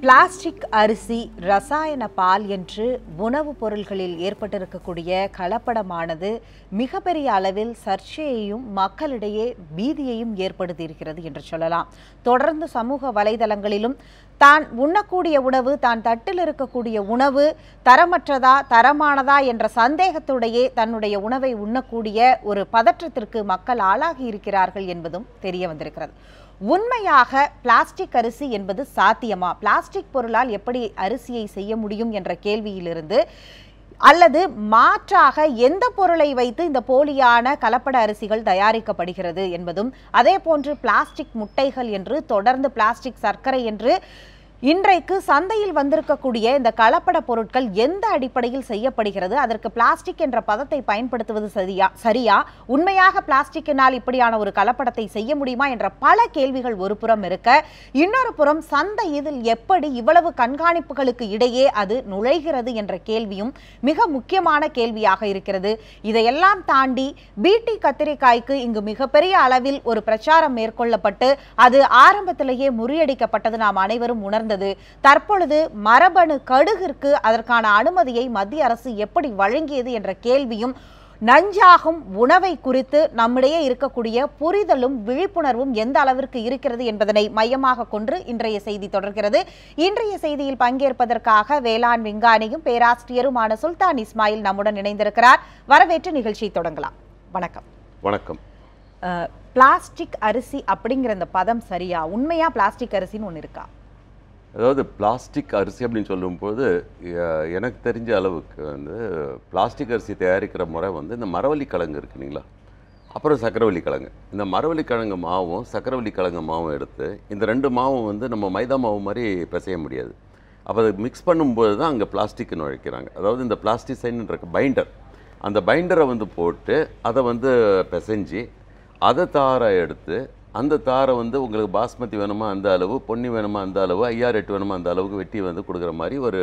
Plastic அரிசி ரசாயன பால் என்று உணவுப் பொருள்களில் ஏற்பட்டிருக்கக்கூடிய கலப்படமானது மிகப்பெரிய அளவில் சர்ச்சையையும் மக்களிடையே பீதியையும் ஏற்படுத்தியிருக்கிறது என்று சொல்லலாம். தொடர்ந்து சமூக வலைதளங்களிலும் தான் உண்ணக்கூடிய உணவு தான் தட்டில் இருக்கக்கூடிய உணவு தரமற்றதா தரமானதா என்ற சந்தேகத்துடையே தன்னுடைய உணவை உண்ணக்கூடிய ஒரு பதற்றத்திற்கு மக்கள் ஆளாகி இருக்கிறார்கள் என்பதும் தெரிய வந்திருக்கிறது. உண்மையாக பிளாஸ்டிக் அரிசி என்பது சாத்தியமா? பிளாஸ்டிக் பொருளால் எப்படி அரிசியை செய்ய முடியும் என்ற கேள்வியிலிருந்து அல்லது மாற்றாக எந்த பொருளை வைத்து இந்த போலியான கலப்பட அரிசிகள் தயாரிக்கப்படுகிறது என்பதும் அதே போன்று பிளாஸ்டிக் முட்டைகள் என்று தொடர்ந்து பிளாஸ்டிக் சர்க்கரை என்று இன்றைக்கு சந்தையில் வந்திருக்கக்கூடிய இந்த கலப்பட பொருட்கள் எந்த அடிப்படையில் செய்யப்படுகிறது? அதற்கு பிளாஸ்டிக் என்ற பதத்தை பயன்படுத்துவது சரியா? சரியா? உண்மையாக பிளாஸ்டிக்கினால் இப்படியான ஒரு கலப்படத்தை செய்ய முடியுமா? என்ற பல கேள்விகள் ஒரு புறம் இருக்க இன்னொரு புறம் சந்தை இதில் எப்படி இவ்வளவு கண்காணிப்புகளுக்கு இடையே அது நுழைகிறது என்ற கேள்வியும் மிக முக்கியமான கேள்வியாக இருக்கிறது. இதையெல்லாம் தாண்டி பிடி கத்திரிக்காய்க்கு இங்கு மிகப்பெரிய அளவில் ஒரு பிரச்சாரம் மேற்கொள்ளப்பட்டு அது ஆரம்பத்திலேயே முறியடிக்கப்பட்டது. நாம் அனைவரும் உணர்ந்தது தற்பொழுது மரபணு கடுகிற்கு அதற்கான அனுமதியை மத்திய அரசு எப்படி வழங்கியது என்ற கேள்வியும் நஞ்சாகும் உணவை குறித்து நம்மிடையே இருக்கக்கூடிய புரிதலும் விழிப்புணர்வும் எந்த அளவிற்கு இருக்கிறது என்பதனை மையமாக கொண்டு இன்றைய செய்தி தொடர்கிறது. இன்றைய செய்தியில் பங்கேற்பதற்காக வேளாண் விஞ்ஞானியும் பேராசிரியருமான சுல்தான் இஸ்மாயில் நம்முடன் இணைந்திருக்கிறார். வரவேற்று நிகழ்ச்சியை தொடங்கலாம். வணக்கம். வணக்கம். பிளாஸ்டிக் அரிசி அப்படிங்கிற இந்த பதம் சரியா? உண்மையா பிளாஸ்டிக் அரிசின்னு ஒன்று இருக்கா? அதாவது பிளாஸ்டிக் அரிசி அப்படின்னு சொல்லும்போது எனக்கு தெரிஞ்ச அளவுக்கு வந்து பிளாஸ்டிக் அரிசி தயாரிக்கிற முறை வந்து இந்த மரவள்ளி கிழங்கு இருக்கு இல்லைங்களா? அப்புறம் சக்கரவள்ளி கிழங்கு. இந்த மரவள்ளி கிழங்கு மாவும் சக்கரவள்ளி கிழங்கு மாவும் எடுத்து இந்த ரெண்டு மாவும் வந்து நம்ம மைதா மாவு மாதிரி பிசைய முடியாது. அப்போ அதை மிக்ஸ் பண்ணும்போது தான் அங்கே பிளாஸ்டிக் நுழைக்கிறாங்க. அதாவது இந்த பிளாஸ்டிசைன்ற பைண்டர் அந்த பைண்டரை வந்து போட்டு அதை வந்து பிசைஞ்சு அதை தாரை எடுத்து அந்த தாரை வந்து உங்களுக்கு பாஸ்மதி வேணுமா அந்த அளவு பொன்னி வேணுமா அந்த அளவு ஐஆர் எட்டு வேணுமா அந்த அளவுக்கு வெட்டி வந்து கொடுக்குற மாதிரி ஒரு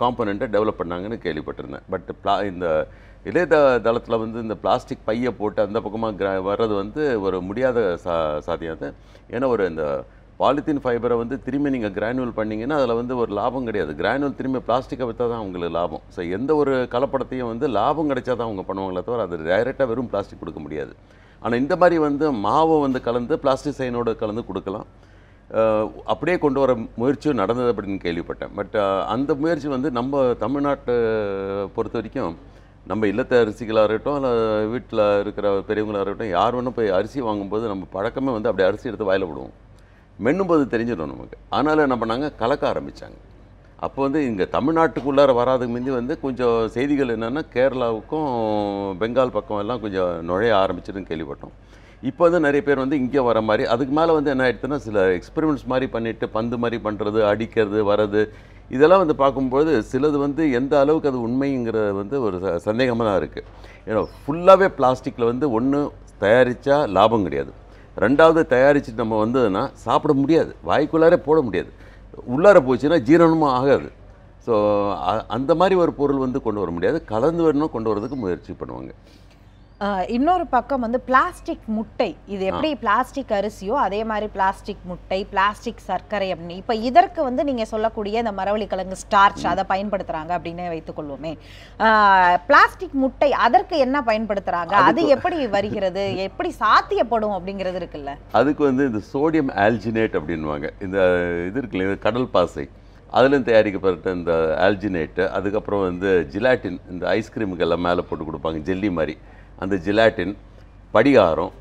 காம்பனண்ட்டை டெவலப் பண்ணாங்கன்னு கேள்விப்பட்டிருந்தேன். பட் பிளா இந்த இளையத தளத்தில் வந்து இந்த பிளாஸ்டிக் பையை போட்டு அந்த பக்கமாக கிரா வர்றது வந்து ஒரு முடியாத சா சாத்தியம் ஏன்னா ஒரு இந்த பாலித்தீன் ஃபைபரை வந்து திரும்பி நீங்கள் கிரானுவல் பண்ணிங்கன்னா அதில் வந்து ஒரு லாபம் கிடையாது. கிரானுவல் திரும்பி பிளாஸ்டிக்கை விற்றா தான் உங்களுக்கு லாபம். ஸோ எந்த ஒரு கலப்படத்தையும் வந்து லாபம் கிடைச்சா தான் அவங்க பண்ணுவாங்களே தவிர அது டைரெக்டாக வெறும் பிளாஸ்டிக் கொடுக்க முடியாது. ஆனால் இந்த மாதிரி வந்து மாவை வந்து கலந்து பிளாஸ்டிசைனோட கலந்து கொடுக்கலாம். அப்படியே கொண்டு வர முயற்சியும் நடந்தது அப்படின்னு கேள்விப்பட்டேன். பட் அந்த முயற்சி வந்து நம்ம தமிழ்நாட்டை பொறுத்த வரைக்கும் நம்ம இல்லத்த அரிசிகளாக இருக்கட்டும் இல்லை வீட்டில் இருக்கிற பெரியவங்களாக இருக்கட்டும் யார் வேணும் போய் அரிசி வாங்கும்போது நம்ம பழக்கமே வந்து அப்படியே அரிசி எடுத்து வாயில விடுவோம். மென்னும்போது தெரிஞ்சிடும் நமக்கு. அதனால் என்ன பண்ணாங்க? கலக்க ஆரம்பித்தாங்க அப்போ வந்து இங்கே தமிழ்நாட்டுக்குள்ளார வராதுக்கு முந்தி வந்து கொஞ்சம் செய்திகள் என்னென்னா கேரளாவுக்கும் பெங்கால் பக்கம் எல்லாம் கொஞ்சம் நுழைய ஆரம்பிச்சிருன்னு கேள்விப்பட்டோம். இப்போ வந்து நிறைய பேர் வந்து இங்கே வர மாதிரி அதுக்கு மேலே வந்து என்ன ஆயிடுச்சுன்னா சில எக்ஸ்பெரிமெண்ட்ஸ் மாதிரி பண்ணிவிட்டு பந்து மாதிரி பண்ணுறது அடிக்கிறது வர்றது இதெல்லாம் வந்து பார்க்கும்போது சிலது வந்து எந்த அளவுக்கு அது உண்மைங்கிறது வந்து ஒரு ச- தான் இருக்குது ஏன்னா ஃபுல்லாகவே பிளாஸ்டிக்கில் வந்து ஒன்று தயாரித்தா லாபம் கிடையாது. ரெண்டாவது தயாரிச்சுட்டு நம்ம வந்ததுன்னா சாப்பிட முடியாது. வாய்க்குள்ளாரே போட முடியாது. உள்ளார போச்சுன்னா ஜீரணமும் ஆகாது. ஸோ அந்த மாதிரி ஒரு பொருள் வந்து கொண்டு வர முடியாது. கலந்து வரணும் கொண்டு வரதுக்கு முயற்சி பண்ணுவாங்க. இன்னொரு பக்கம் வந்து பிளாஸ்டிக் முட்டை. இது எப்படி பிளாஸ்டிக் அரிசியோ அதே மாதிரி பிளாஸ்டிக் முட்டை பிளாஸ்டிக் சர்க்கரை அப்படின்னு இப்போ இதற்கு வந்து நீங்க சொல்லக்கூடிய இந்த மரவள்ளி கிழங்கு ஸ்டார்ச் அதை பயன்படுத்துறாங்க அப்படின்னு வைத்துக்கொள்வோமே. பிளாஸ்டிக் முட்டை அதற்கு என்ன பயன்படுத்துறாங்க? அது எப்படி வருகிறது? எப்படி சாத்தியப்படும் அப்படிங்கிறது இருக்குல்ல. அதுக்கு வந்து இந்த சோடியம் ஆல்ஜினேட் அப்படின்வாங்க இந்த இது இருக்கு இல்லையா கடல் பாசை. அதுலேயும் தயாரிக்கப்பட்ட இந்த ஆல்ஜினேட்டு அதுக்கப்புறம் வந்து ஜிலாட்டின் இந்த ஐஸ்கிரீமுக்கெல்லாம் மேலே போட்டு கொடுப்பாங்க ஜெல்லி மாதிரி. அந்த ஜிலாட்டின் படிகாரம்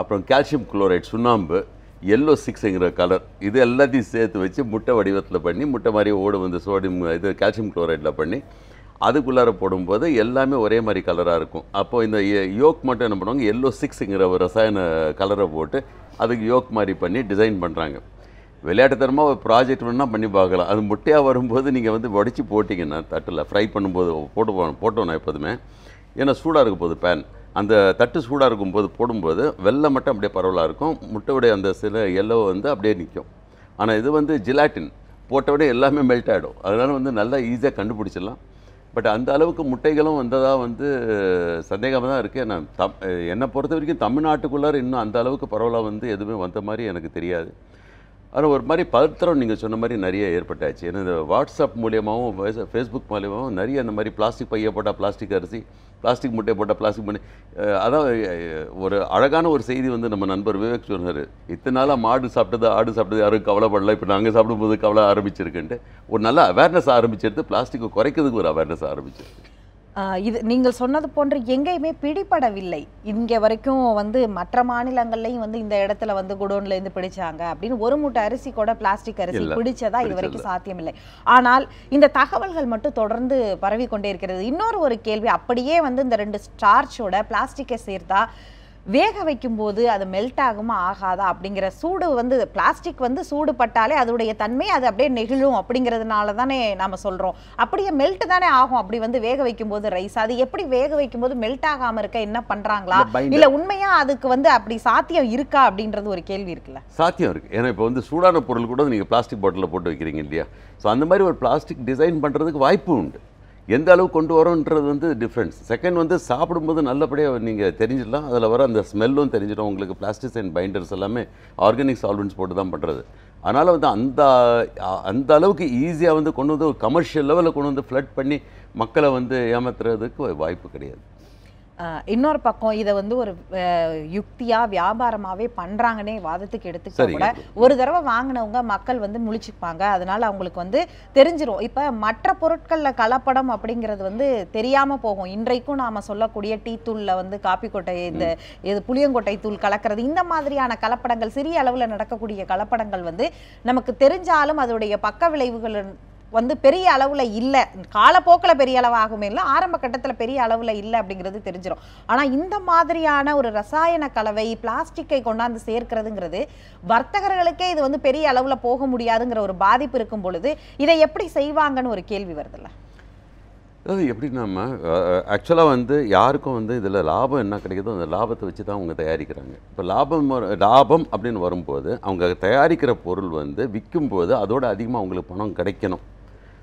அப்புறம் கால்சியம் குளோரைட் சுண்ணாம்பு எல்லோ சிக்ஸுங்கிற கலர் இது எல்லாத்தையும் சேர்த்து வச்சு முட்டை வடிவத்தில் பண்ணி முட்டை மாதிரி ஓடும் வந்து சோடியம் இது கால்சியம் குளோரைடில் பண்ணி அதுக்குள்ளார போடும்போது எல்லாமே ஒரே மாதிரி கலராக இருக்கும். அப்போ இந்த யோக் மட்டும் என்ன பண்ணுவாங்க எல்லோ சிக்ஸுங்கிற ஒரு ரசாயன கலரை போட்டு அதுக்கு யோக் மாதிரி பண்ணி டிசைன் பண்ணுறாங்க விளையாட்டுத்தனமாக ஒரு ப்ராஜெக்ட் வேணால் பண்ணி பார்க்கலாம். அது முட்டையாக வரும்போது நீங்கள் வந்து உடச்சி போட்டிங்கன்னா தட்டில் ஃப்ரை பண்ணும்போது போட்டு போட்டோம் நான் எப்போதுமே ஏன்னா சூடாக இருக்க போகுது பேன் அந்த தட்டு சூடாக இருக்கும்போது போடும்போது வெள்ளை மட்டும் அப்படியே பரவலாக இருக்கும். முட்டையுடைய அந்த சில எல்லோ வந்து அப்படியே நிற்கும் ஆனால் இது வந்து ஜிலாட்டின் போட்டவுடனே எல்லாமே மெல்ட் ஆகிடும் அதனால் வந்து நல்லா ஈஸியாக கண்டுபிடிச்சிடலாம். பட் அந்த அளவுக்கு முட்டைகளும் வந்ததாக வந்து சந்தேகமாக தான் இருக்குது நான் தம் என்னை பொறுத்த வரைக்கும் தமிழ்நாட்டுக்குள்ளார இன்னும் அந்த அளவுக்கு பரவலாக வந்து எதுவுமே வந்த மாதிரி எனக்கு தெரியாது. ஆனால் ஒரு மாதிரி பதத்திரம் நீங்கள் சொன்ன மாதிரி நிறைய ஏற்பட்டாச்சு. ஏன்னா இந்த வாட்ஸ்அப் மூலியமாகவும் ஃபேஸ்புக் மூலியமாகவும் நிறைய அந்த மாதிரி பிளாஸ்டிக் பைய போட்டால் பிளாஸ்டிக் அரிசி பிளாஸ்டிக் முட்டை போட்டால் பிளாஸ்டிக் பண்ணி அதான் ஒரு அழகான ஒரு செய்தி வந்து நம்ம நண்பர் விவேக் சொன்னார். இத்தனை நாளாக மாடு சாப்பிட்டது ஆடு சாப்பிட்டது யாரும் கவலைப்படல. இப்போ நாங்கள் சாப்பிடும்போது கவலை ஆரம்பிச்சிருக்குன்ட்டு. ஒரு நல்ல அவேர்னஸ் ஆரம்பிச்சிருது. பிளாஸ்டிக்கை குறைக்கிறதுக்கு ஒரு அவேர்னஸ் ஆரம்பிச்சிருக்கு. இது நீங்கள் சொன்னது போன்று எங்கேயுமே பிடிபடவில்லை. இங்கே வரைக்கும் வந்து மற்ற மாநிலங்கள்லையும் வந்து இந்த இடத்துல வந்து குடோன்ல இருந்து பிடிச்சாங்க அப்படின்னு ஒரு மூட்டை அரிசி கூட பிளாஸ்டிக் அரிசி பிடிச்சதா இது வரைக்கும். சாத்தியமில்லை. ஆனால் இந்த தகவல்கள் மட்டும் தொடர்ந்து பரவி கொண்டே இருக்கிறது. இன்னொரு ஒரு கேள்வி அப்படியே வந்து இந்த ரெண்டு ஸ்டார்ச்சோட பிளாஸ்டிக்கை சேர்த்தா வேக வைக்கும்போது அது மெல்ட் ஆகுமா ஆகாதா அப்படிங்கிற சூடு வந்து பிளாஸ்டிக் வந்து சூடு பட்டாலே அதோடைய தன்மை அது அப்படியே நெகிழும் அப்படிங்கிறதுனால தானே நாம சொல்றோம். அப்படியே மெல்ட் தானே ஆகும். அப்படி வந்து வேக வைக்கும்போது ரைஸ் அது எப்படி வேக வைக்கும்போது மெல்ட் ஆகாம இருக்க என்ன binder. இல்ல உண்மையா அதுக்கு வந்து அப்படி சாத்தியம் இருக்கா அப்படின்றது ஒரு கேள்வி இருக்குல்ல? சாத்தியம் இருக்குது ஏன்னா இப்போ வந்து சூடான பொருள் கூட நீங்கள் பிளாஸ்டிக் பாட்டிலில் போட்டு வைக்கிறீங்க இல்லையா? ஸோ அந்த மாதிரி ஒரு பிளாஸ்டிக் டிசைன் பண்ணுறதுக்கு வாய்ப்பு உண்டு. எந்த அளவு கொண்டு வரோன்றது வந்து டிஃப்ரென்ஸ் செகண்ட் வந்து சாப்பிடும்போது நல்லபடியாக நீங்கள் தெரிஞ்சிடலாம். அதில் வர அந்த ஸ்மெல்லும் தெரிஞ்சிடும். உங்களுக்கு பிளாஸ்டிக்ஸ் பைண்டர்ஸ் எல்லாமே ஆர்கானிக் சால்வெண்ட்ஸ் போட்டு தான் பண்ணுறது அதனால் வந்து அந்த அந்த அளவுக்கு ஈஸியாக வந்து கொண்டு வந்து ஒரு கமர்ஷியல் லெவலில் கொண்டு வந்து ஃப்ளட் பண்ணி மக்களை வந்து ஏமாத்துறதுக்கு வாய்ப்பு கிடையாது. இன்னொரு பக்கம் இதை வந்து ஒரு யுக்தியா வியாபாரமாவே பண்றாங்கன்னே வாதத்துக்கு எடுத்துக்கிட்டா சரிங்க. கூட ஒரு தடவை வாங்கினவங்க மக்கள் வந்து முழிச்சுப்பாங்க. அதனால அவங்களுக்கு வந்து தெரிஞ்சிரும். இப்ப மற்ற பொருட்கள்ல கலப்படம் அப்படிங்கிறது வந்து தெரியாம போகும். இன்றைக்கும் நாம சொல்லக்கூடிய டீ தூள்ல வந்து காப்பி கொட்டை இந்த இது புளியங்கொட்டை தூள் கலக்கிறது இந்த மாதிரியான கலப்படங்கள் சிறிய அளவுல நடக்கக்கூடிய கலப்படங்கள் வந்து நமக்கு தெரிஞ்சாலும் அதோடைய பக்க விளைவுகள் வந்து பெரிய அளவில் இல்லை. காலப்போக்கில் பெரிய அளவாகுமே இல்லை ஆரம்ப கட்டத்தில் பெரிய அளவில் இல்லை அப்படிங்கிறது தெரிஞ்சிடும் ஆனால் இந்த மாதிரியான ஒரு ரசாயன கலவை பிளாஸ்டிக்கை கொண்டாந்து சேர்க்கிறதுங்கிறது வர்த்தகர்களுக்கே இது வந்து பெரிய அளவில் போக முடியாதுங்கிற ஒரு பாதிப்பு இருக்கும் பொழுது இதை எப்படி செய்வாங்கன்னு ஒரு கேள்வி வருதுல்ல? எப்படி எப்படின்னா ஆக்சுவலாக வந்து யாருக்கும் வந்து இதில் லாபம் என்ன கிடைக்குதோ அந்த லாபத்தை வச்சு தான் அவங்க தயாரிக்கிறாங்க. இப்போ லாபம் லாபம் அப்படின்னு வரும்போது அவங்க தயாரிக்கிற பொருள் வந்து விற்கும்போது அதோட அதிகமாக அவங்களுக்கு பணம் கிடைக்கணும்.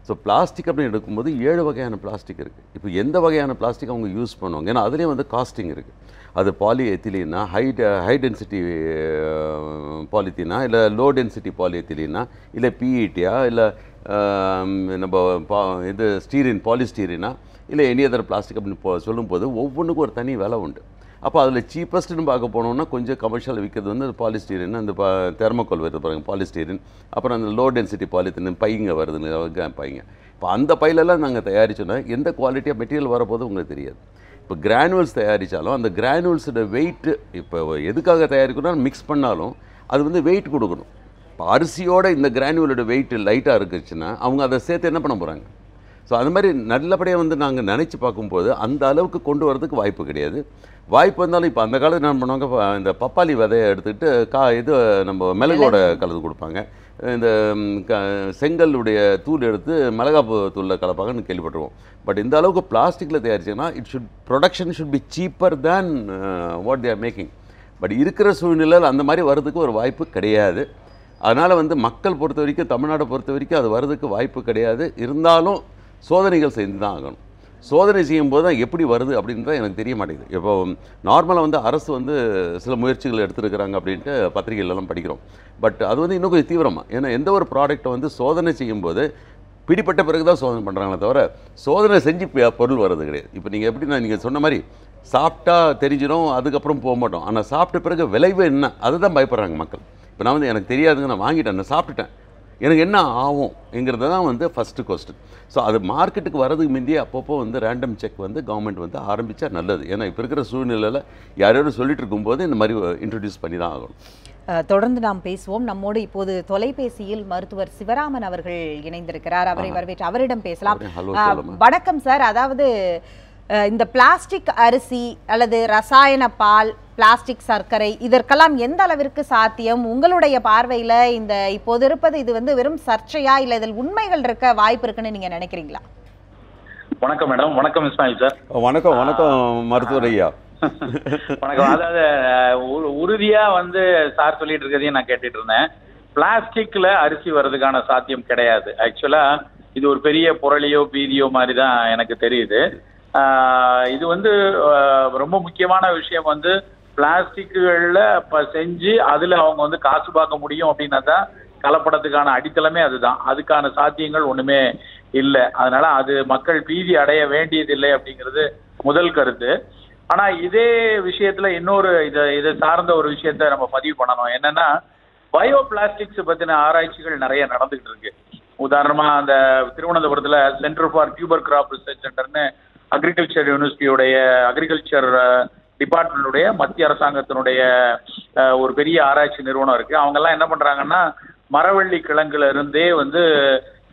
ஸோ பிளாஸ்டிக் அப்படின்னு எடுக்கும்போது ஏழு வகையான பிளாஸ்டிக் இருக்குது இப்போ எந்த வகையான பிளாஸ்டிக் அவங்க யூஸ் பண்ணுவாங்க? ஏன்னா அதுலேயும் வந்து காஸ்டிங் இருக்குது அது பாலி எத்திலீனா ஹை ஹை டென்சிட்டி பாலித்தீனா இல்லை லோ டென்சிட்டி பாலிஎத்திலீனா இல்லை பிஇடியா இல்லை நம்ம பா இது ஸ்டீரின் பாலிஸ்டீரினா இல்லை எனி அதர் பிளாஸ்டிக் அப்படின்னு போ சொல்லும்போது ஒவ்வொன்றுக்கும் ஒரு தனி விலை உண்டு. அப்போ அதில் சீப்பஸ்ட்டுன்னு பார்க்க போனோம்னா கொஞ்சம் கமர்ஷியல் விற்கிறது வந்து பாலிஸ்டீரின் அந்த பா தெர்மோகோல் வருது பாருங்கள் பாலிஸ்டீரின் அப்புறம் அந்த லோ டென்சிட்டி பாலித்தீன் பைங்க வருதுங்க பைங்க. இப்போ அந்த பையிலெல்லாம் நாங்கள் தயாரிச்சோன்னா எந்த குவாலிட்டியாக மெட்டீரியல் வரப்போதும் உங்களுக்கு தெரியாது. இப்போ கிரானுவல்ஸ் தயாரித்தாலும் அந்த கிரானுவல்ஸோட வெயிட்டு இப்போ எதுக்காக தயாரிக்கணும்னா மிக்ஸ் பண்ணாலும் அது வந்து வெயிட் கொடுக்கணும். இப்போ அரிசியோட இந்த கிரானுவலோட வெயிட் லைட்டாக இருக்குச்சுன்னா அவங்க அதை சேர்த்து என்ன பண்ண போகிறாங்க ஸோ அது மாதிரி நல்லபடியாக வந்து நாங்கள் நினச்சி பார்க்கும்போது அந்த அளவுக்கு கொண்டு வரதுக்கு வாய்ப்பு கிடையாது. வாய்ப்பு வந்தாலும் இப்போ அந்த காலத்தில் என்ன பண்ணுவாங்க இந்த பப்பாளி விதையை எடுத்துக்கிட்டு கா இது நம்ம மிளகோட கலந்து கொடுப்பாங்க. இந்த க செங்கல்லுடைய தூள் எடுத்து மிளகாப்பு தூளில் கலப்பாங்கன்னு கேள்விப்பட்டிருவோம் பட் இந்த அளவுக்கு பிளாஸ்டிக்கில் தயாரிச்சீங்கன்னா it should production should be cheaper than what they're making but இருக்கிற சூழ்நிலையில் அந்த மாதிரி வர்றதுக்கு ஒரு வாய்ப்பு கிடையாது. அதனால் வந்து மக்கள் பொறுத்த வரைக்கும் தமிழ்நாடை பொறுத்த வரைக்கும் அது வர்றதுக்கு வாய்ப்பு கிடையாது. இருந்தாலும் சோதனைகள் செய்து தான் ஆகணும். சோதனை செய்யும்போது தான் எப்படி வருது அப்படின்றது எனக்கு தெரிய மாட்டேங்குது. இப்போ நார்மலாக வந்து அரசு வந்து சில முயற்சிகள் எடுத்துருக்கிறாங்க அப்படின்ட்டு பத்திரிகைகளெல்லாம் படிக்கிறோம். பட் அது வந்து இன்னும் கொஞ்சம் தீவிரமாக ஏன்னா எந்த ஒரு ப்ராடக்ட்டை வந்து சோதனை செய்யும்போது பிடிப்பட்ட பிறகு தான் சோதனை பண்ணுறாங்களே தவிர சோதனை செஞ்சு பொருள் வர்றது கிடையாது. இப்போ நீங்கள் எப்படின்னா நீங்கள் சொன்ன மாதிரி சாப்பிட்டா தெரிஞ்சிடும் அதுக்கப்புறம் போக மாட்டோம். ஆனால் சாப்பிட்ட பிறகு விளைவு என்ன? அதுதான் பயப்படுறாங்க மக்கள். இப்போ நான் வந்து எனக்கு தெரியாதுங்க நான் வாங்கிட்டேன் நான் சாப்பிட்டுட்டேன். எனக்கு என்ன ஆகும் என்கிறது தான் வந்து ஃபஸ்ட்டு கொஸ்டின் ஸோ அது மார்க்கெட்டுக்கு வரதுக்கு முந்தையே அப்பப்போ வந்து ரேண்டம் செக் வந்து கவர்மெண்ட் வந்து ஆரம்பித்தா நல்லது. ஏன்னா இப்போ இருக்கிற சூழ்நிலையில் யாரும் சொல்லிட்டு இருக்கும்போது இந்த மாதிரி இன்ட்ரடியூஸ் பண்ணி தான் ஆகணும். தொடர்ந்து நாம் பேசுவோம். நம்மோடு இப்போது தொலைபேசியில் மருத்துவர் சிவராமன் அவர்கள் இணைந்திருக்கிறார். அவரை வரவேற்று அவரிடம் பேசலாம். வணக்கம் சார். அதாவது இந்த பிளாஸ்டிக் அரிசி அல்லது ரசாயன பால் பிளாஸ்டிக் சர்க்கரை இதற்கெல்லாம் எந்த அளவிற்கு சாத்தியம்? உங்களுடைய பார்வையில இந்த இப்போது இருப்பது இது வந்து வெறும் சர்ச்சையா? இல்ல இதில் உண்மைகள் இருக்க வாய்ப்பு இருக்குன்னு நீங்க நினைக்கிறீங்களா? வணக்கம் மேடம். வணக்கம் இஸ்மாயில் சார். வணக்கம் வணக்கம் மருத்துவர் ஐயா. வணக்கம். அதாவது உறுதியா வந்து சார் சொல்லிட்டு இருக்கிறதையும் நான் கேட்டுட்டு இருந்தேன். பிளாஸ்டிக்ல அரிசி வர்றதுக்கான சாத்தியம் கிடையாது. ஆக்சுவலா இது ஒரு பெரிய புரளியோ பீதியோ மாதிரி தான் எனக்கு தெரியுது. இது வந்து ரொம்ப முக்கியமான விஷயம் வந்து பிளாஸ்டிக்குகள்ல இப்போ செஞ்சு அதுல அவங்க வந்து காசு பார்க்க முடியும் அப்படின்னா தான் கலப்படத்துக்கான அடித்தளமே அதுதான். அதுக்கான சாத்தியங்கள் ஒண்ணுமே இல்லை. அதனால அது மக்கள் பீதி அடைய வேண்டியதில்லை அப்படிங்கிறது முதல் கருத்து. ஆனா இதே விஷயத்துல இன்னொரு இதை இதை சார்ந்த ஒரு விஷயத்த நம்ம பதிவு பண்ணணும். என்னன்னா பயோ பிளாஸ்டிக்ஸ் பத்தின ஆராய்ச்சிகள் நிறைய நடந்துகிட்டு இருக்கு. உதாரணமா அந்த திருவனந்தபுரத்துல centre for tuber crop research சென்டர்னு agriculture யூனிவர்சிட்டியுடைய அக்ரிகல்ச்சர் டிபார்ட்மெண்ட்டுடைய மத்திய அரசாங்கத்தினுடைய ஒரு பெரிய ஆராய்ச்சி நிறுவனம் இருக்கு. அவங்க எல்லாம் என்ன பண்றாங்கன்னா மரவள்ளி கிழங்குல இருந்தே வந்து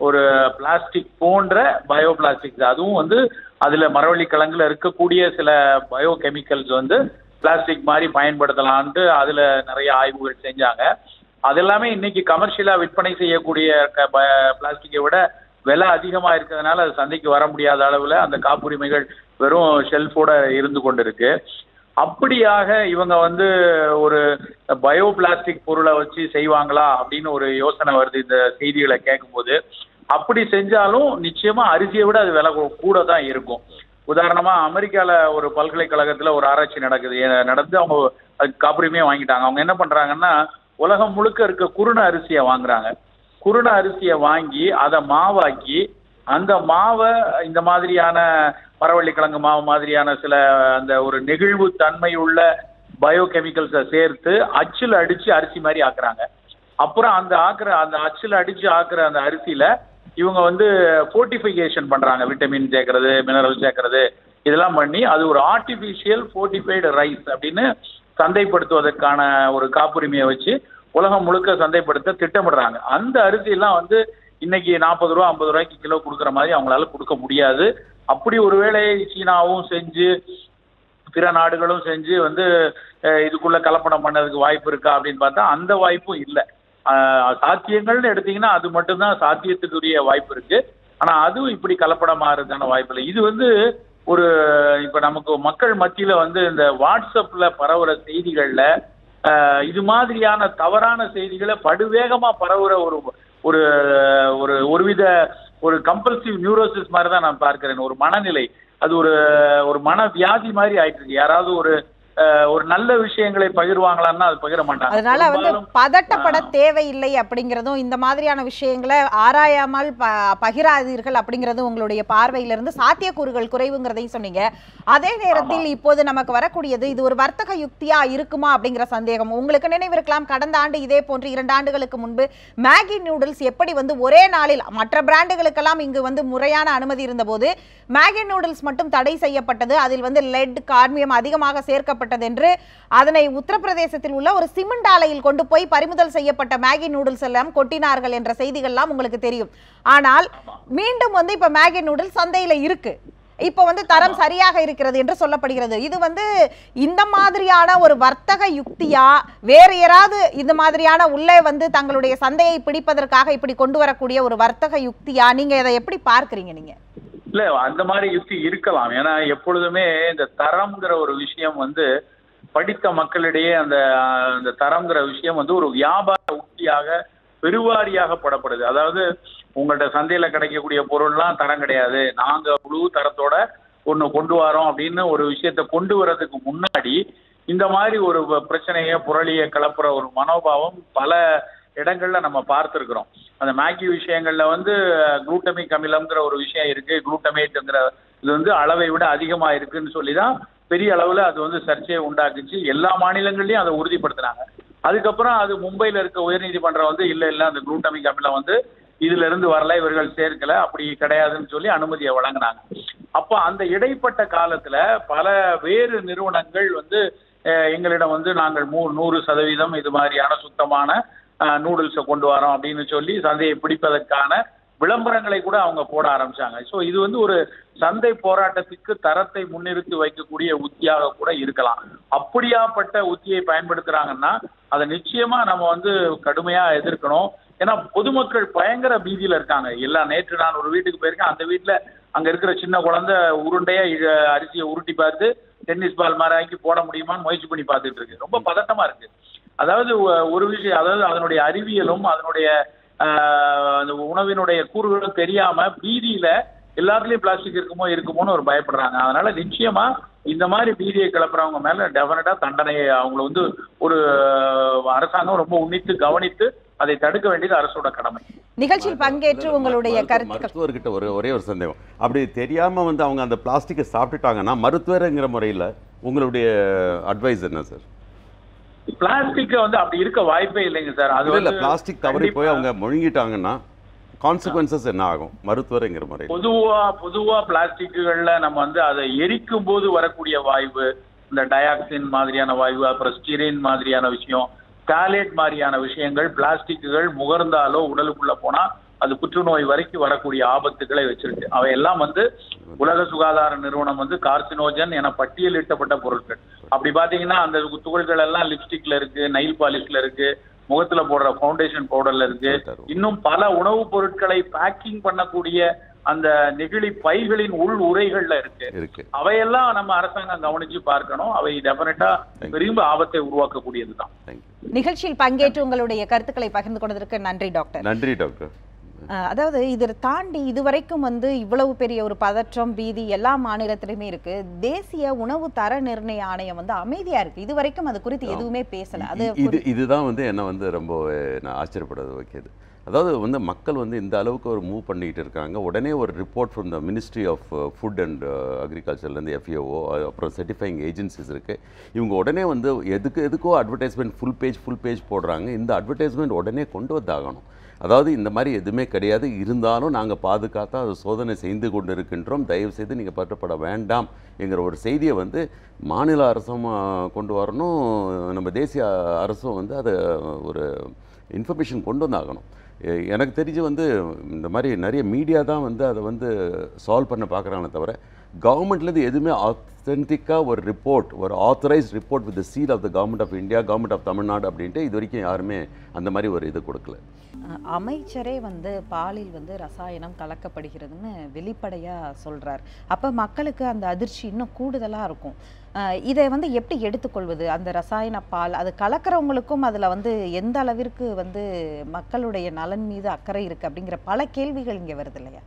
ஒரு பிளாஸ்டிக் போன்ற பயோ பிளாஸ்டிக்ஸ் அதுவும் வந்து அதுல மரவள்ளி கிழங்குல இருக்கக்கூடிய சில பயோ கெமிக்கல்ஸ் வந்து பிளாஸ்டிக் மாதிரி பயன்படுத்தலான்ட்டு அதுல நிறைய ஆய்வுகள் செஞ்சாங்க. அது எல்லாமே இன்னைக்கு கமர்ஷியலா விற்பனை செய்யக்கூடிய பிளாஸ்டிக்கை விட விலை அதிகமா இருக்கிறதுனால அது சந்தைக்கு வர முடியாத அளவுல அந்த காப்புரிமைகள் வெறும் ஷெல்ஃபோட இருந்து கொண்டிருக்கு. அப்படியாக இவங்க வந்து ஒரு பயோ பிளாஸ்டிக் பொருளை வச்சு செய்வாங்களா அப்படின்னு ஒரு யோசனை வருது இந்த செய்திகளை கேட்கும்போது. அப்படி செஞ்சாலும் நிச்சயமா அரிசியை விட அது விலை கூட தான் இருக்கும். உதாரணமா அமெரிக்கால ஒரு பல்கலைக்கழகத்துல ஒரு ஆராய்ச்சி நடக்குது. நடந்து அவங்க அதுக்கு காப்புரிமையே வாங்கிட்டாங்க. அவங்க என்ன பண்றாங்கன்னா உலகம் முழுக்க இருக்க குருண அரிசியை வாங்குறாங்க. குருண அரிசியை வாங்கி அதை மாவாக்கி அந்த மாவை இந்த மாதிரியான மரவள்ளிக்கிழங்கு மாவு மாதிரியான சில அந்த ஒரு நெகிழ்வு தன்மை உள்ள பயோ கெமிக்கல்ஸை சேர்த்து அச்சில் அடிச்சு அரிசி மாதிரி ஆக்குறாங்க. அப்புறம் அந்த ஆக்குற அந்த அச்சில் அடிச்சு ஆக்குற அந்த அரிசியில இவங்க வந்து ஃபோர்டிஃபிகேஷன் பண்றாங்க. விட்டமின் சேர்க்கறது மினரல் சேர்க்கறது இதெல்லாம் பண்ணி அது ஒரு ஆர்டிஃபிஷியல் ஃபோர்ட்டிஃபைடு ரைஸ் அப்படின்னு சந்தைப்படுத்துவதற்கான ஒரு காப்புரிமையை வச்சு உலகம் முழுக்க சந்தைப்படுத்த திட்டமிடுறாங்க. அந்த அரிசியெல்லாம் வந்து இன்னைக்கு நாற்பது ரூபா ஐம்பது ரூபாய்க்கு கிலோ கொடுக்குற மாதிரி அவங்களால கொடுக்க முடியாது. அப்படி ஒருவேளை சீனாவும் செஞ்சு பிற நாடுகளும் செஞ்சு வந்து இதுக்குள்ள கலப்படம் பண்ணதுக்கு வாய்ப்பு இருக்கா அப்படின்னு பார்த்தா அந்த வாய்ப்பும் இல்லை. சாத்தியங்கள்னு எடுத்தீங்கன்னா அது மட்டும்தான் சாத்தியத்துக்குரிய வாய்ப்பு இருக்கு. ஆனா அதுவும் இப்படி கலப்படம் ஆறதுக்கான வாய்ப்பு இல்லை. இது வந்து ஒரு இப்ப நமக்கு மக்கள் மத்தியில வந்து இந்த வாட்ஸ்அப்ல பரவுற செய்திகள்ல இது மாதிரியான தவறான செய்திகளை படுவேகமா பரவுற ஒரு ஒரு ஒரு ஒருவித ஒரு கம்பல்சிவ் நியூரோசிஸ் மாதிரி தான் நான் பார்க்கிறேன். ஒரு மனநிலை. அது ஒரு ஒரு மன வியாதி மாதிரி ஆயிட்டு இருக்கு. யாராவது ஒரு ஒரு நல்ல விஷயங்களை பகிர்வாங்களான்னா அது பகிர மாட்டாங்க. அதனால வந்து பதட்டப்பட தேவையில்லை அப்படிங்கிறதும் இந்த மாதிரியான விஷயங்களை ஆராயாமல் பகிராதீர்கள் அப்படிங்கிறதும் உங்களுடைய பார்வையிலிருந்து சாத்தியக்கூறுகள் குறைவுங்கிறதையும் சொன்னீங்க. அதே நேரத்தில் இப்போது நமக்கு வரக்கூடியது இது ஒரு வர்த்தக யுக்தியா இருக்குமா அப்படிங்கிற சந்தேகம். உங்களுக்கு நினைவிருக்கலாம் கடந்த ஆண்டு இதே போன்று இரண்டு ஆண்டுகளுக்கு முன்பு மேகி நூடுல்ஸ் எப்படி வந்து ஒரே நாளில் மற்ற பிராண்டுகளுக்கெல்லாம் இங்கு வந்து முறையான அனுமதி இருந்தபோது மேகி நூடுல்ஸ் மட்டும் தடை செய்யப்பட்டது. அதில் வந்து லெட் கார்மியம் அதிகமாக சேர்க்கப்பட்டது என்று அதனை உத்தரப்பிரதேசத்தில் உள்ள ஒரு சிமெண்ட் ஆலையில் கொண்டு போய் பறிமுதல் செய்யப்பட்ட மேகி நூடுல்ஸ் எல்லாம் கொட்டினார்கள் என்ற செய்திகள்லாம் உங்களுக்கு தெரியும். ஆனால் மீண்டும் வந்து இப்ப மேகி நூடுல்ஸ் சந்தையில இருக்கு. இப்போ வந்து தரம் சரியாக இருக்கிறது என்று சொல்லப்படுகிறது. இது வந்து இந்த மாதிரியான ஒரு வர்த்தக யுக்தியா? வேறு யாராவது இந்த மாதிரியான உள்ளே வந்து தங்களுடைய சந்தையை பிடிப்பதற்காக இப்படி கொண்டு வரக்கூடிய ஒரு வர்த்தக யுக்தியா? நீங்க இதை எப்படி பார்க்கறீங்க நீங்க? இல்ல அந்த மாதிரி யுக்தி இருக்கலாம். ஏன்னா எப்பொழுதுமே இந்த தரம்ங்கிற ஒரு விஷயம் வந்து படித்த மக்களிடையே அந்த அந்த தரம்ங்கிற விஷயம் வந்து ஒரு வியாபார உக்தியாக பெருவாரியாக படப்படுது. அதாவது உங்கள்ட்ட சந்தையில கிடைக்கக்கூடிய பொருள்லாம் தரம் கிடையாது. நாங்க முழு தரத்தோட ஒண்ணு கொண்டு வரோம் அப்படின்னு ஒரு விஷயத்த கொண்டு வர்றதுக்கு முன்னாடி இந்த மாதிரி ஒரு பிரச்சனையை பிரச்சனைய புரளிய கிளப்புற ஒரு மனோபாவம் பல இடங்கள்ல நம்ம பார்த்துருக்குறோம். அந்த மேகி விஷயங்கள்ல வந்து குளூட்டமிக் அமிலம்ங்கிற ஒரு விஷயம் இருக்கு. குளூட்டமேட்டுங்கிற இது வந்து அளவை விட அதிகமா இருக்குன்னு சொல்லி தான் பெரிய அளவுல அது வந்து சர்ச்சையை உண்டாக்குச்சு. எல்லா மாநிலங்கள்லயும் அதை உறுதிப்படுத்தினாங்க. அதுக்கப்புறம் அது மும்பையில இருக்க உயர்நீதிமன்றம் வந்து இல்ல இல்ல அந்த குளூட்டமிக் அமிலம் வந்து இதுல இருந்து வரல இவர்கள் சேர்க்கல அப்படி கிடையாதுன்னு சொல்லி அனுமதியை வழங்கினாங்க. அப்போ அந்த இடைப்பட்ட காலத்துல பல வேறு நிறுவனங்கள் வந்து எங்களிடம் வந்து நாங்கள் மூ நூறு சதவீதம் இது மாதிரியான சுத்தமான நூடுல்ஸை கொண்டு வரோம் அப்படின்னு சொல்லி சந்தையை பிடிப்பதற்கான விளம்பரங்களை கூட அவங்க போட ஆரம்பிச்சாங்க. ஸோ இது வந்து ஒரு சந்தை போராட்டத்துக்கு தரத்தை முன்னிறுத்தி வைக்கக்கூடிய உத்தியாக கூட இருக்கலாம். அப்படியாப்பட்ட உத்தியை பயன்படுத்துறாங்கன்னா அதை நிச்சயமா நம்ம வந்து கடுமையா எதிர்க்கணும். ஏன்னா பொதுமக்கள் பயங்கர பீதியில இருக்காங்க. எல்லாம் நேற்று நான் ஒரு வீட்டுக்கு போயிருக்கேன். அந்த வீட்டுல அங்க இருக்கிற சின்ன குழந்தை உருண்டையா அரிசியை உருட்டி பார்த்து டென்னிஸ் பால் மாதிரி ஆக்கி போட முடியுமான்னு முயற்சி பண்ணி பார்த்துட்டு இருக்கு. ரொம்ப பதட்டமா இருக்கு. அதாவது ஒரு விஷயம் அதாவது அதனுடைய அறிவியலும் அதனுடைய அந்த உணவினுடைய கூறுகளும் தெரியாம பீதியில எல்லாத்துலயும் பிளாஸ்டிக் இருக்குமோ இருக்குமோன்னு ஒரு பயப்படுறாங்க. அதனால நிச்சயமா இந்த மாதிரி பீதியை கிளப்புறவங்க மேல டெஃபினட்டா தண்டனையை அவங்களை வந்து ஒரு அரசாங்கம் ரொம்ப உன்னித்து கவனித்து அதை தடுக்க வேண்டியது அரசோட கடமை. நிகழ்ச்சியில் பங்கேற்று உங்களுடைய கருத்துக்கள். மருத்துவர்கிட்ட ஒரு ஒரே ஒரு சந்தேகம். அப்படி தெரியாம வந்து அவங்க அந்த பிளாஸ்டிக்கை சாப்பிட்டுட்டாங்கன்னா மருத்துவருங்கிற முறையில் உங்களுடைய அட்வைஸ் என்ன சார் பிளாஸ்டிக் வந்து அப்படி இருக்க வாய்ப்பே இல்லைங்க சார். அது இல்ல பிளாஸ்டிக் தவறி போய் அவங்க முழுங்கிட்டாங்கன்னா கான்சிக்வன்சஸ் என்ன ஆகும்? மருத்துவருங்கிற முறையில். பொதுவா பொதுவா பிளாஸ்டிக்குகள்ல நம்ம வந்து அதை எரிக்கும் போது வரக்கூடிய வாயு இந்த டயாக்சின் மாதிரியான வாயு அப்புறம் ஸ்டிரின் மாதிரியான விஷயம் டாலேட் மாதிரியான விஷயங்கள் பிளாஸ்டிக்குகள் முகர்ந்தாலோ உடலுக்குள்ள போனா அது புற்றுநோய் வரைக்கும் வரக்கூடிய ஆபத்துக்களை வச்சிருக்கு. அவையெல்லாம் வந்து உலக சுகாதார நிறுவனம் வந்து கார்சினோஜன் என பட்டியலிட்டப்பட்ட பொருட்கள். அப்படி பாத்தீங்கன்னா அந்த துகள்கள் எல்லாம் லிப்ஸ்டிக்ல இருக்கு நைல் பாலிஷ்ல இருக்கு முகத்துல போடுற ஃபவுண்டேஷன் பவுடர்ல இருக்கு. இன்னும் பல உணவுப் பொருட்களை பேக்கிங் பண்ணக்கூடிய அந்த நெகிழி பைகளின் உள் உரைகள்ல இருக்கு. அவையெல்லாம் நம்ம அரசாங்கம் கவனிச்சு பார்க்கணும். அவை டெஃபினட்டா பெரிய ஆபத்தை உருவாக்கக்கூடியதுதான். நிகழ்ச்சியில் பங்கேற்று உங்களுடைய கருத்துக்களை பகிர்ந்து கொண்டதற்கு நன்றி டாக்டர். நன்றி டாக்டர். அதாவது இதை தாண்டி இதுவரைக்கும் வந்து இவ்வளவு பெரிய ஒரு பதற்றம் பீதி எல்லா மாநிலத்திலுமே இருக்கு. தேசிய உணவு தர நிர்ணய ஆணையம் வந்து அமைதியா இருக்கு. இதுவரைக்கும் அது குறித்து எதுவுமே பேசல. அது இது இதுதான் வந்து என்ன வந்து ரொம்ப நான் ஆச்சரியப்படுறது வைக்கிது. அதாவது வந்து மக்கள் வந்து இந்த அளவுக்கு ஒரு மூவ் பண்ணிக்கிட்டு இருக்காங்க. உடனே ஒரு report from the ministry of food and அக்ரிகல்ச்சர்லேருந்து FAO அப்புறம் சர்டிஃபைங் ஏஜென்சிஸ் இருக்குது இவங்க உடனே வந்து எதுக்கு எதுக்கோ advertisement full page full page போடுறாங்க. இந்த அட்வர்டைஸ்மெண்ட் உடனே கொண்டு வந்தாகணும். அதாவது இந்த மாதிரி எதுவுமே கிடையாது. இருந்தாலும் நாங்கள் பாதுகாத்தா அது சோதனை செய்து கொண்டு இருக்கின்றோம் தயவு செய்து நீங்கள் பற்றப்பட வேண்டாம் என்கிற ஒரு செய்தியை வந்து மாநில அரசும் கொண்டு வரணும். நம்ம தேசிய அரசும் வந்து அதை ஒரு இன்ஃபர்மேஷன் கொண்டு வந்தாகணும். எனக்கு தெரிஞ்சு வந்து இந்த மாதிரி நிறைய மீடியா தான் வந்து அதை வந்து சால்வ் பண்ண பார்க்குறாங்களே தவிர கவர்மெண்ட்லேருந்து எதுவுமே அத்தென்டிக்காக ஒரு ரிப்போர்ட் ஒரு authorised report with seal of the government of India government of Tamil Nadu அப்படின்ட்டு இது வரைக்கும் யாருமே அந்த மாதிரி ஒரு இது கொடுக்கல. அமைச்சரே வந்து பாலில் வந்து ரசாயனம் கலக்கப்படுகிறதுன்னு வெளிப்படையாக சொல்கிறார் அப்போ மக்களுக்கு அந்த அதிர்ச்சி இன்னும் கூடுதலாக இருக்கும். இதை வந்து எப்படி எடுத்துக்கொள்வது? அந்த ரசாயன பால் அது கலக்கிறவங்களுக்கும் அதில் வந்து எந்த அளவிற்கு வந்து மக்களுடைய நலன் மீது அக்கறை இருக்குது அப்படிங்கிற பல கேள்விகள் இங்கே வருது இல்லையா?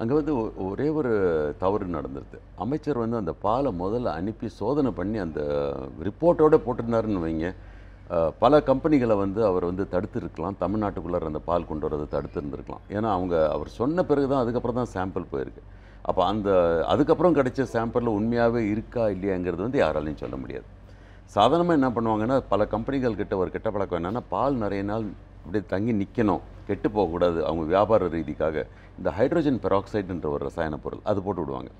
அங்கே வந்து ஒ- ஒரே ஒரு தவறு நடந்துருது அமைச்சர் வந்து அந்த பாலை முதல்ல அனுப்பி சோதனை பண்ணி அந்த ரிப்போர்ட்டோட போட்டிருந்தாருன்னு வைங்க. பல கம்பெனிகளை வந்து அவர் வந்து தடுத்துருக்கலாம். தமிழ்நாட்டுக்குள்ளே அந்த பால் கொண்டு வரதை தடுத்துருந்துருக்கலாம். ஏன்னா அவங்க அவர் சொன்ன பிறகு தான் அதுக்கப்புறம் தான் சாம்பிள் போயிருக்கு. அப்போ அந்த அதுக்கப்புறம் கிடைச்ச சாம்பிளில் உண்மையாகவே இருக்கா இல்லையாங்கிறது வந்து யாராலையும் சொல்ல முடியாது. சாதாரணமாக என்ன பண்ணுவாங்கன்னா பல கம்பெனிகள் கிட்ட ஒரு கெட்ட பழக்கம் என்னென்னா பால் நிறைய நாள் அப்படியே தங்கி நிற்கணும் கெட்டு போகக்கூடாது. அவங்க வியாபார ரீதிக்காக. இந்த ஹைட்ரோஜன் பெராக்சைடுன்ற ஒரு ரசாயன பொருள் அது போட்டு விடுவாங்க.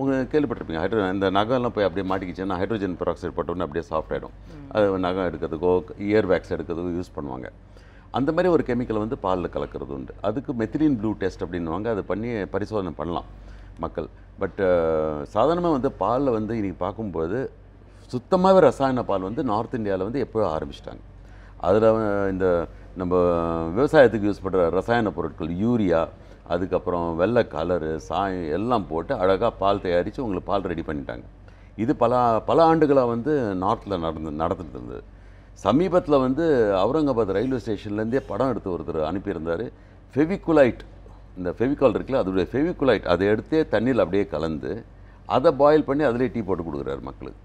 உங்கள் கேள்விப்பட்டிருப்பீங்க ஹைட்ரோ இந்த நகைலாம் போய் அப்படியே மாட்டிக்கிச்சுன்னா ஹைட்ரோஜன் பெராக்சைடு போட்டோன்னே அப்படியே சாஃப்ட் ஆகிடும் அது நகம் எடுக்கிறதுக்கோ இயர் வேக்ஸ் எடுக்கிறதுக்கோ யூஸ் பண்ணுவாங்க. அந்த மாதிரி ஒரு கெமிக்கலை வந்து பாலில் கலக்கிறது உண்டு. அதுக்கு மெத்திலின் ப்ளூ டெஸ்ட் அப்படின்னுவாங்க. அதை பண்ணி பரிசோதனை பண்ணலாம் மக்கள். பட் சாதாரணமாக வந்து பாலில் வந்து இன்றைக்கி பார்க்கும்போது சுத்தமாகவே ரசாயன பால் வந்து நார்த் இந்தியாவில் வந்து எப்போயோ ஆரம்பிச்சிட்டாங்க. அதில் இந்த நம்ம விவசாயத்துக்கு யூஸ் பண்ணுற ரசாயன பொருட்கள் யூரியா அதுக்கப்புறம் வெள்ளை கலரு சாயம் எல்லாம் போட்டு அழகாக பால் தயாரித்து உங்களுக்கு பால் ரெடி பண்ணிட்டாங்க. இது பல பல ஆண்டுகளாக வந்து நார்த்தில் நடந்து நடந்துட்டு இருந்தது. சமீபத்தில் வந்து அவுரங்காபாத் ரயில்வே ஸ்டேஷன்லேருந்தே படம் எடுத்து ஒருத்தர் அனுப்பியிருந்தார். ஃபெவிகுலைட் இந்த ஃபெவிகால் இருக்குல்ல அதோடைய ஃபெவிகுலைட் அதை எடுத்தே தண்ணியில் அப்படியே கலந்து அதை பாயில் பண்ணி அதிலே டீ போட்டு கொடுக்குறாரு மக்களுக்கு.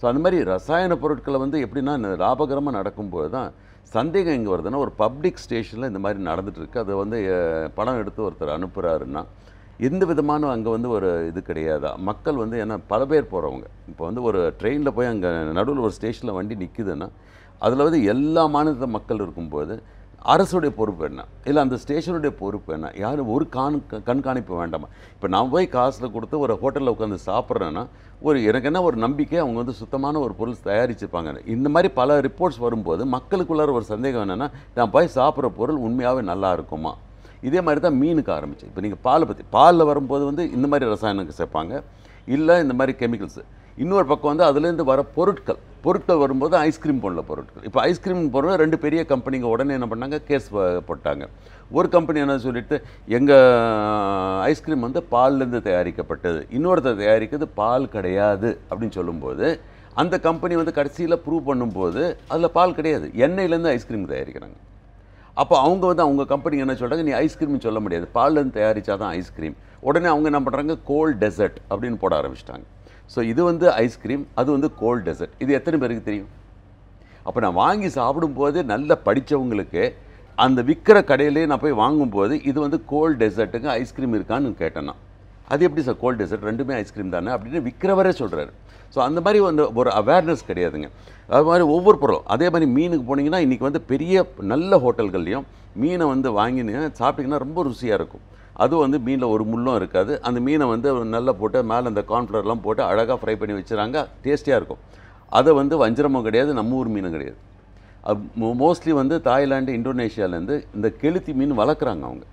ஸோ அந்த மாதிரி ரசாயன பொருட்களை வந்து எப்படின்னா லாபகரமாக நடக்கும்போது தான் சந்தேகம் எங்கே வருதுன்னா ஒரு பப்ளிக் ஸ்டேஷனில் இந்த மாதிரி நடந்துகிட்ருக்கு அதை வந்து படம் எடுத்து ஒருத்தர் அனுப்புகிறாருன்னா எந்த விதமான அங்கே வந்து ஒரு இது கிடையாதா? மக்கள் வந்து ஏன்னா பல பேர் போகிறவங்க இப்போ வந்து ஒரு ட்ரெயினில் போய் அங்கே நடுவில் ஒரு ஸ்டேஷனில் வண்டி நிற்குதுன்னா அதில் வந்து எல்லா மாநிலத்த மக்கள் இருக்கும்போது அரசுடைய பொறுப்பு என்ன? இல்லை அந்த ஸ்டேஷனுடைய பொறுப்பு என்ன? யாரும் ஒரு கான் கண்காணிப்பு வேண்டாமா? இப்போ நான் போய் காசில் கொடுத்து ஒரு ஹோட்டலில் உட்காந்து சாப்பிட்றேன்னா ஒரு எனக்கு என்ன ஒரு நம்பிக்கை? அவங்க வந்து சுத்தமான ஒரு பொருள் தயாரிச்சிருப்பாங்க. இந்த மாதிரி பல ரிப்போர்ட்ஸ் வரும்போது மக்களுக்குள்ளார ஒரு சந்தேகம் என்னென்னா நான் போய் சாப்பிட்ற பொருள் உண்மையாகவே நல்லா இருக்குமா? இதே மாதிரி தான் மீனுக்கு ஆரம்பிச்சு இப்போ நீங்கள் பாலை பற்றி பாலில் வரும்போது வந்து இந்த மாதிரி ரசாயனங்கள் சேர்ப்பாங்க. இல்லை இந்த மாதிரி கெமிக்கல்ஸு இன்னொரு பக்கம் வந்து அதுலேருந்து வர பொருட்கள். பொருட்கள் வரும்போது ஐஸ்கிரீம் போடல பொருட்கள். இப்போ ஐஸ்கிரீம் போடுற ரெண்டு பெரிய கம்பெனிங்க உடனே என்ன பண்ணாங்க? கேஸ் போட்டாங்க. ஒரு கம்பெனி என்ன சொல்லிட்டு எங்கள் ஐஸ்கிரீம் வந்து பால்லேருந்து தயாரிக்கப்பட்டது. இன்னொருத்தர் தயாரிக்கிறது பால் கிடையாது. அப்படின்னு சொல்லும்போது அந்த கம்பெனி வந்து கடைசியில் ப்ரூவ் பண்ணும்போது அதில் பால் கிடையாது. எண்ணெயிலேருந்து ஐஸ்கிரீம் தயாரிக்கிறாங்க. அப்போ அவங்க வந்து அவங்க கம்பெனி என்ன சொல்கிறாங்க நீ ஐஸ்கிரீம் சொல்ல முடியாது. பால்லேருந்து தயாரித்தா தான் ஐஸ்கிரீம் உடனே அவங்க என்ன பண்ணுறாங்க கோல்ட் டெசர்ட் அப்படின்னு போட ஆரம்பிச்சிட்டாங்க. ஸோ இது வந்து ஐஸ்கிரீம் அது வந்து கோல்ட் டெசர்ட் இது எத்தனை பேருக்கு தெரியும்? அப்போ நான் வாங்கி சாப்பிடும்போது நல்ல படித்தவங்களுக்கு அந்த விற்கிற கடையிலே நான் போய் வாங்கும்போது இது வந்து கோல்ட் டெசர்ட்டுங்க ஐஸ்கிரீம் இருக்கான்னு கேட்டேன்னா அது எப்படி சார் கோல்ட் டெசர்ட் ரெண்டுமே ஐஸ்கிரீம் தானே அப்படின்னு விற்கிறவரே சொல்கிறாரு ஸோ அந்த மாதிரி வந்து ஒரு அவேர்னஸ் கிடையாதுங்க. அது மாதிரி ஒவ்வொரு பொருளும். அதே மாதிரி மீனுக்கு போனீங்கன்னா இன்றைக்கி வந்து பெரிய நல்ல ஹோட்டல்கள்லேயும் மீனை வந்து வாங்கினீங்கன்னா சாப்பிட்டிங்கன்னா ரொம்ப ருசியாக இருக்கும். அதுவும் வந்து மீனில் ஒரு முள்ளும் இருக்காது. அந்த மீனை வந்து நல்லா போட்டு மேலே அந்த கார்ன்ஃப்ளவர்லாம் போட்டு அழகாக ஃப்ரை பண்ணி வச்சுறாங்க டேஸ்டியாக இருக்கும். அதை வந்து வஞ்சிரமும் கிடையாது நம்ம ஊர் மீனும் கிடையாது. மோஸ்ட்லி வந்து தாய்லாந்து இந்தோனேஷியாலேருந்து இந்த கெளுத்தி மீன் வளர்க்குறாங்க அவங்க.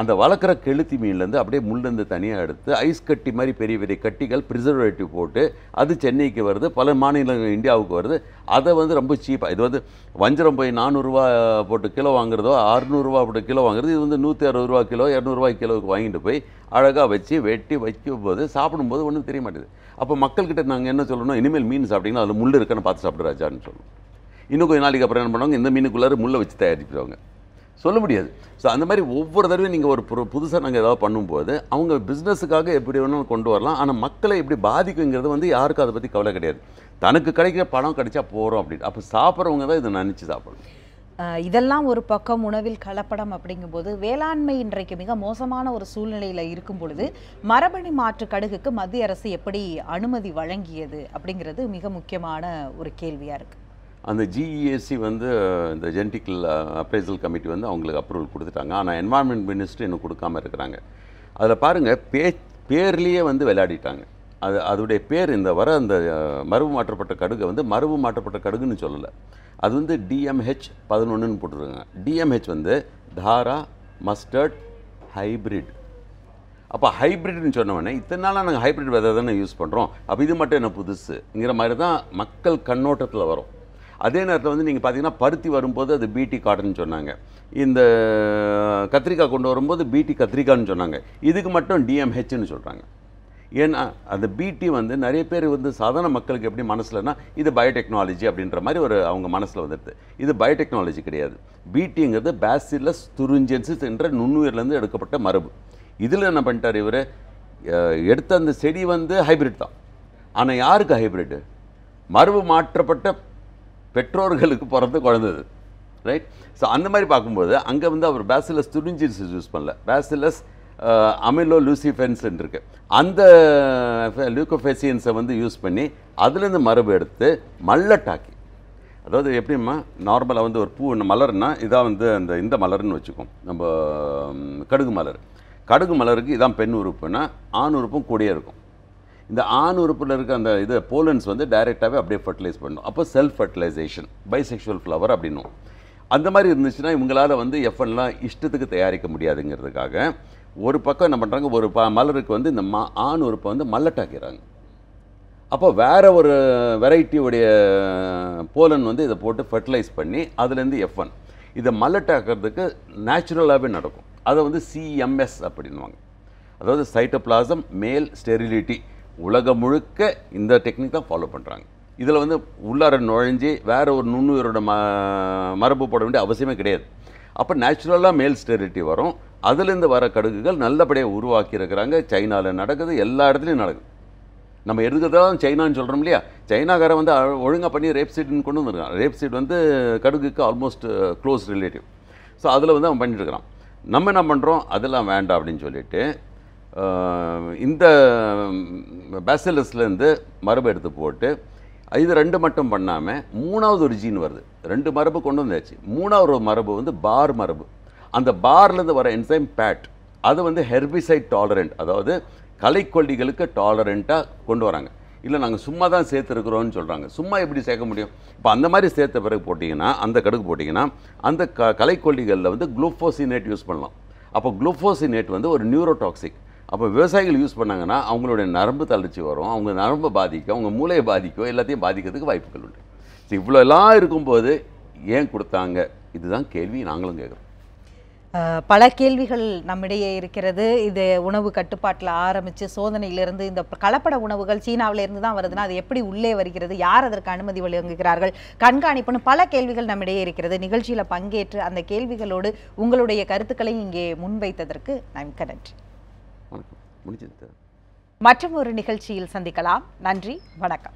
அந்த வளர்க்குற கெளுத்தி மீன்லேருந்து அப்படியே முள்ளேருந்து தனியாக எடுத்து ஐஸ் கட்டி மாதிரி பெரிய பெரிய கட்டிகள் ப்ரிசர்வேட்டிவ் போட்டு அது சென்னைக்கு வருது பல மாநிலங்கள் இந்தியாவுக்கு வருது. அதை வந்து ரொம்ப சீப்பாக இது வந்து வஞ்சரம் போய் நானூறுரூவா போட்டு கிலோ வாங்குறதோ அறுநூறுவா போட்டு கிலோ வாங்குறது இது வந்து நூற்றி அறுபது ரூபா கிலோ இரநூறுவா கிலோவுக்கு வாங்கிட்டு போய் அழகாக வச்சு வெட்டி வைக்கும் போது சாப்பிடும்போது ஒன்றும் தெரிய மாட்டேது. அப்போ மக்கள்கிட்ட நாங்கள் என்ன சொல்லணும்? இனிமேல் மீன் சாப்பிட்டீங்கன்னா அதில் முள் இருக்குன்னு பார்த்து சாப்பிட்றாச்சான்னு சொல்லணும். இன்னும் கொஞ்ச நாளைக்கு அப்புறம் என்ன பண்ணுவாங்க? இந்த மீனுக்குள்ளார முள்ளை வச்சு தயாரிக்கிறவங்க சொல்ல முடியாது. ஸோ அந்த மாதிரி ஒவ்வொரு தடவையும் நீங்கள் ஒரு புதுசாக நாங்கள் ஏதாவது பண்ணும்போது அவங்க பிஸ்னஸுக்காக எப்படி வேணாலும் கொண்டு வரலாம். ஆனால் மக்களை எப்படி பாதிக்குங்கிறது வந்து யாருக்கும் அதை பற்றி கவலை கிடையாது. தனக்கு கிடைக்கிற பணம் கிடைச்சா போகிறோம் அப்படின்னு. அப்போ சாப்பிட்றவங்க தான் இதை நினச்சி சாப்பிடணும். இதெல்லாம் ஒரு பக்கம் உணவில் கலப்படம் அப்படிங்கும்போது வேளாண்மை இன்றைக்கு மிக மோசமான ஒரு சூழ்நிலையில் இருக்கும் பொழுது மரபணு மாற்று கடுகுக்கு மத்திய அரசு எப்படி அனுமதி வழங்கியது அப்படிங்கிறது மிக முக்கியமான ஒரு கேள்வியாக இருக்குது அந்த ஜிஇஎஸ்சி வந்து இந்த ஜெனட்டிக்கல் அப்ரைசல் கமிட்டி வந்து அவங்களுக்கு அப்ரூவல் கொடுத்துட்டாங்க. ஆனால் என்வாரன்மெண்ட் மினிஸ்ட்ரி இன்னும் கொடுக்காம இருக்கிறாங்க. அதில் பாருங்கள் பே பேர்லேயே வந்து விளையாடிட்டாங்க. அது அதோடைய பேர் இந்த வர அந்த மரபு மாற்றப்பட்ட கடுகை வந்து மரபு மாற்றப்பட்ட கடுகுன்னு சொல்லலை. அது வந்து டிஎம்ஹெச் பதினொன்றுன்னு போட்டிருக்காங்க. டிஎம்ஹெச் வந்து தாரா மஸ்டர்ட் ஹைப்ரிட் அப்போ ஹைப்ரிட்னு சொன்னவொடனே இத்தனை நாளாக நாங்கள் ஹைப்ரிட் விதை தானே யூஸ் பண்ணுறோம் அப்போ இது மட்டும் என்ன புதுசுங்கிற மாதிரி தான் மக்கள் கண்ணோட்டத்தில் வரும். அதே நேரத்தில் வந்து நீங்கள் பார்த்தீங்கன்னா பருத்தி வரும்போது அது பிடி காட்டன் சொன்னாங்க. இந்த கத்திரிக்காய் கொண்டு வரும்போது பிடி கத்திரிக்காய்னு சொன்னாங்க. இதுக்கு மட்டும் டிஎம்ஹெச்னு சொல்கிறாங்க ஏன்னா அந்த பிடி வந்து நிறைய பேர் வந்து சாதாரண மக்களுக்கு எப்படி மனசில்னா இது பயோடெக்னாலஜி அப்படின்ற மாதிரி ஒரு அவங்க மனசில் வந்துடுது. இது பயோடெக்னாலஜி கிடையாது. பிடிங்கிறது பேசிலஸ் துருஞ்சென்சிஸ் என்ற நுண்ணுயிர்லேருந்து எடுக்கப்பட்ட மரபு. இதில் என்ன பண்ணிட்டார் இவர்? எடுத்த அந்த செடி வந்து ஹைபிரிட் தான். ஆனால் யாருக்கு ஹைப்ரிட்டு மரபு மாற்றப்பட்ட பெற்றோர்களுக்கு பிறந்த குழந்தது ரைட் ஸோ அந்த மாதிரி பார்க்கும்போது அங்கே வந்து அவர் பேசிலஸ் துரிஞ்சின்ஸ் யூஸ் பண்ணல. பேசிலஸ் அமிலோ லூசிஃபென்ஸ் இருக்கு அந்த uh, லியூகோஃபெசியன்ஸை வந்து யூஸ் பண்ணி அதுலேருந்து மரபு எடுத்து மல்லட்டாக்கி. அதாவது எப்படிம்மா? நார்மலாக வந்து ஒரு பூ ஒன்று மலர்னா இதான் வந்து அந்த இந்த மலர்னு வச்சுக்கோம் நம்ம கடுகு மலர். கடுகு மலருக்கு இதான் பெண் உறுப்புனா ஆண் உறுப்பும் கூடயே இருக்கும். இந்த ஆண் உறுப்பில் இருக்க அந்த இது போலன்ஸ் வந்து டைரெக்டாகவே அப்படியே ஃபர்டிலைஸ் பண்ணும். அப்போ செல்ஃப் ஃபர்டிலைசேஷன் பைசெக்ஷுவல் ஃப்ளவர் அப்படின்னும் அந்த மாதிரி இருந்துச்சுன்னா இவங்களால் வந்து எஃப்எல்லாம் இஷ்டத்துக்கு தயாரிக்க முடியாதுங்கிறதுக்காக ஒரு பக்கம் என்ன பண்ணுறாங்க ஒரு ப மலருக்கு வந்து இந்த மா ஆண் உறுப்பை வந்து மல்லட்டாக்கிறாங்க. அப்போ வேறு ஒரு வெரைட்டியுடைய போலன் வந்து இதை போட்டு ஃபர்டிலைஸ் பண்ணி அதுலேருந்து எஃப்என் இதை மல்லட்டாக்கிறதுக்கு நேச்சுரலாகவே நடக்கும். அதை வந்து சிஎம்எஸ் அப்படின்வாங்க அதாவது சைட்டோபிளாசம் மேல் ஸ்டெரிலிட்டி உலகம் முழுக்க இந்த டெக்னிக் தான் ஃபாலோ பண்ணுறாங்க இதில் வந்து உள்ளார நுழைஞ்சு வேறு ஒரு நுண்ணுயிரோட ம மரபு போட வேண்டிய அவசியமே கிடையாது. அப்போ நேச்சுரலாக மேல் ஸ்டெரிலிட்டி வரும். அதுலேருந்து வர கடுகுகள் நல்லபடியாக உருவாக்கி இருக்கிறாங்க. சைனாவில் நடக்குது எல்லா இடத்துலையும் நடக்குது. நம்ம எடுக்கிறதான் சைனான்னு சொல்கிறோம் இல்லையா? சைனாக்காரன் வந்து ஒழுங்காக பண்ணி ரேப் சீட்னு கொண்டு வந்துருக்கான். ரேப் சீட் வந்து கடுகுக்கு ஆல்மோஸ்ட் க்ளோஸ் ரிலேட்டிவ் ஸோ அதில் வந்து அவன் பண்ணிட்டுருக்கிறான் நம்ம என்ன பண்ணுறோம் அதெல்லாம் வேண்டாம் அப்படின்னு சொல்லிட்டு இந்த பேசிலஸ்லேருந்து மரபு எடுத்து போட்டு இது ரெண்டு மட்டும் பண்ணாமல் மூணாவது ஒரு ஜீன் வருது. ரெண்டு மரபு கொண்டு வந்தாச்சு. மூணாவது ஒரு மரபு வந்து பார் மரபு. அந்த பார்லேருந்து வர என்சைம் பேட் அது வந்து ஹெர்பிசைட் டாலரண்ட் அதாவது கலைக்கொல்லிகளுக்கு டாலரண்ட்டாக கொண்டு வராங்க. இல்லை நாங்கள் சும்மா தான் சேர்த்துருக்குறோம்னு சொல்கிறாங்க சும்மா எப்படி சேர்க்க முடியும்? இப்போ அந்த மாதிரி சேர்த்த பிறகு போட்டிங்கன்னா அந்த கடுகு போட்டிங்கன்னா அந்த க கலைக்கொல்லிகளில் வந்து குளுஃபோசினேட் யூஸ் பண்ணலாம். அப்போ குளுஃபோசினேட் வந்து ஒரு நியூரோடாக்சிக் அப்போ விவசாயிகள் யூஸ் பண்ணாங்கன்னா அவங்களுடைய நரம்பு தளர்ச்சி வரும் அவங்க நரம்பை பாதிக்கும் அவங்க மூளையை பாதிக்கும் எல்லாத்தையும் பாதிக்கிறதுக்கு வாய்ப்புகள் உண்டு. ஸோ இவ்வளோ எல்லாம் இருக்கும்போது ஏன் கொடுத்தாங்க? இதுதான் கேள்வி நாங்களும் கேட்குறோம். பல கேள்விகள் நம்மிடையே இருக்கிறது. இது உணவு கட்டுப்பாட்டில் ஆரம்பித்து சோதனையிலிருந்து இந்த கலப்பட உணவுகள் சீனாவிலேருந்து தான் வருதுன்னா அது எப்படி உள்ளே வருகிறது? யார் அதற்கு அனுமதி வழங்குகிறார்கள்? கண்காணிப்புன்னு பல கேள்விகள் நம்மிடையே இருக்கிறது. நிகழ்ச்சியில் பங்கேற்று அந்த கேள்விகளோடு உங்களுடைய கருத்துக்களை இங்கே முன்வைத்ததற்கு மிக்க நன்றி. வணக்கம். முடிஞ்சது. மற்றும் ஒரு நிகழ்ச்சியில் சந்திக்கலாம். நன்றி. வணக்கம்.